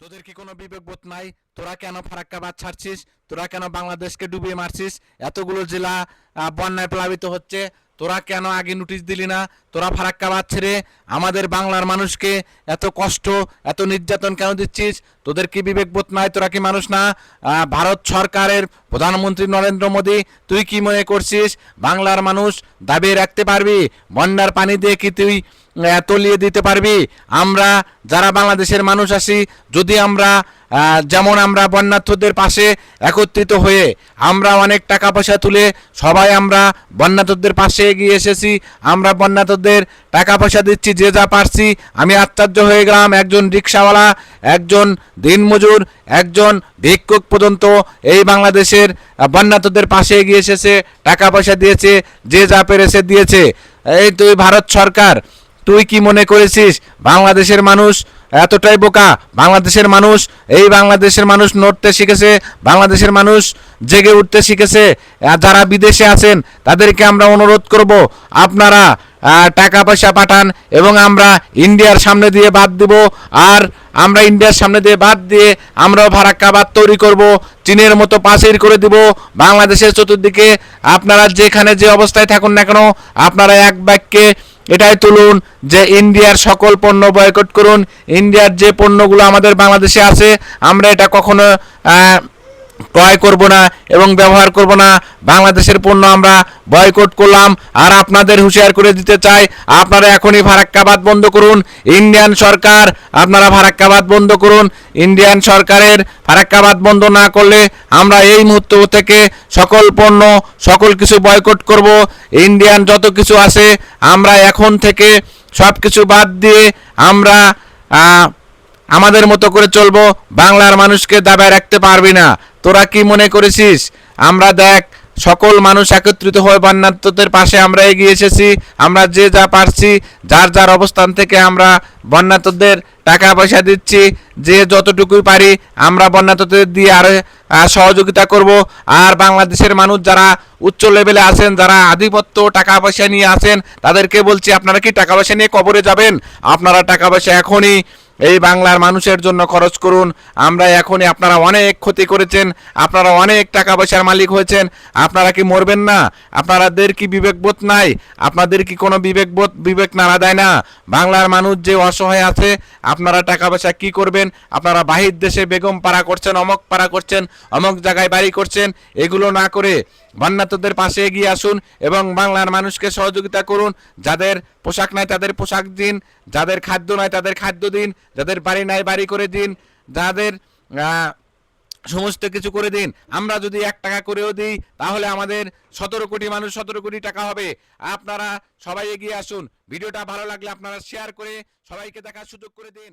তোদের কি কোনো বিবেকবোধ নাই? তোরা কেন ফারাক্কাবাদ ছাড়ছিস? তোরা কেন বাংলাদেশকে ডুবিয়ে মারছিস? এতগুলো জেলা বন্যায় প্লাবিত হচ্ছে। তোরা কেন আগে নোটিশ দিলি না? তোরা ফারাক্কা ফারাক্কাবাদ ছেড়ে আমাদের বাংলার মানুষকে এত কষ্ট, এত নির্যাতন কেন দিচ্ছিস? তোদের কি বিবেকবোধ নাই? তোরা কি মানুষ না? ভারত সরকারের প্রধানমন্ত্রী নরেন্দ্র মোদী, তুই কি মনে করছিস? বাংলার মানুষ দাবিয়ে রাখতে পারবি? বন্যার পানি দিয়ে কি তুই তলিয়ে দিতে পারবি? আমরা যারা বাংলাদেশের মানুষ আছি, যদি আমরা যেমন আমরা বন্যার্থদের পাশে একত্রিত হয়ে আমরা অনেক টাকা পয়সা তুলে সবাই আমরা বন্যার্থদের পাশে এগিয়ে এসেছি, আমরা বন্যার্থদের টাকা পয়সা দিচ্ছি, যে যা পারছি। আমি আশ্চর্য হয়ে গেলাম, একজন রিক্সাওয়ালা, একজন দিনমজুর, একজন ভিক্ষুক পর্যন্ত এই বাংলাদেশের বন্যার্থদের পাশে এগিয়ে এসেছে, টাকা পয়সা দিয়েছে, যে যা পেরেছে দিয়েছে। এই তুই ভারত সরকার, তুই কি মনে করেছিস, বাংলাদেশের মানুষ এতটাই বোকা। বাংলাদেশের মানুষ, এই বাংলাদেশের মানুষ নড়তে শিখেছে, বাংলাদেশের মানুষ জেগে উঠতে শিখেছে। যারা বিদেশে আছেন, তাদেরকে আমরা অনুরোধ করব, আপনারা টাকা পয়সা পাঠান এবং আমরা ইন্ডিয়ার সামনে দিয়ে বাদ দিব। আর আমরা ইন্ডিয়ার সামনে দিয়ে বাদ দিয়ে আমরাও ভারাক্কাবাদ তৈরি করব, চীনের মতো পাশের করে দিব। বাংলাদেশের চতুর্দিকে আপনারা যেখানে যে অবস্থায় থাকুন না কেন, আপনারা এক বাক্যে এটাই তুলুন যে ইন্ডিয়ার সকল পণ্য বয়কট করুন। ইন্ডিয়ার যে পণ্যগুলো আমাদের বাংলাদেশে আছে, আমরা এটা কখনো ক্রয় করব না এবং ব্যবহার করব না। বাংলাদেশের পণ্য আমরা বয়কট করলাম আর আপনাদের হুঁশিয়ার করে দিতে চাই। আপনারা এখনই ফারাক্কাবাদ বন্ধ করুন। ইন্ডিয়ান সরকার, আপনারা ফারাক্কাবাদ বন্ধ করুন। ইন্ডিয়ান সরকারের ফারাক্কাবাদ বন্ধ না করলে আমরা এই মুহূর্ত থেকে সকল পণ্য, সকল কিছু বয়কট করব। ইন্ডিয়ান যত কিছু আছে, আমরা এখন থেকে সব কিছু বাদ দিয়ে আমরা আমাদের মতো করে চলবো, বাংলার মানুষকে দাবায় রাখতে পারবি না। তোরা কি মনে করেছিস? আমরা দেখ, সকল মানুষ একত্রিত হয়ে বন্যার্থদের পাশে আমরা এগিয়ে এসেছি, আমরা যে যা পারছি, যার যার অবস্থান থেকে আমরা বন্যার্থদের টাকা পয়সা দিচ্ছি, যে যতটুকুই পারি আমরা বন্যার্থদের দিয়ে আর সহযোগিতা করব। আর বাংলাদেশের মানুষ যারা উচ্চ লেভেলে আছেন, যারা আধিপত্য টাকা পয়সা নিয়ে আছেন, তাদেরকে বলছি, আপনারা কি টাকা পয়সা নিয়ে কবরে যাবেন? আপনারা টাকা পয়সা এখনই এই বাংলার মানুষের জন্য খরচ করুন। আমরা এখনই আপনারা অনেক ক্ষতি করেছেন, আপনারা অনেক টাকা পয়সার মালিক হয়েছেন। আপনারা কি মরবেন না? আপনাদের কি বিবেকবোধ নাই? আপনাদের কি কোনো বিবেকবোধ, বিবেক নাড়া দেয় না? বাংলার মানুষ যে অসহায় আছে, আপনারা টাকা পয়সা কি করবেন? আপনারা বাহির দেশে বেগম পাড়া করছেন, অমক পাড়া করছেন, অমক জায়গায় বাড়ি করছেন, এগুলো না করে বন্যাতদের পাশে এগিয়ে আসুন এবং বাংলার মানুষকে সহযোগিতা করুন, যাদের পোশাক নাই তাদের পোশাক দিন, যাদের খাদ্য নাই তাদের খাদ্য দিন, যাদের বাড়ি নাই বাড়ি করে দিন, যাদের সমস্ত কিছু করে দিন, আমরা যদি এক টাকা করেও দিই, তাহলে আমাদের সতেরো কোটি মানুষ সতেরো কোটি টাকা হবে। আপনারা সবাই এগিয়ে আসুন। ভিডিওটা ভালো লাগলে আপনারা শেয়ার করে সবাইকে দেখার সুযোগ করে দিন।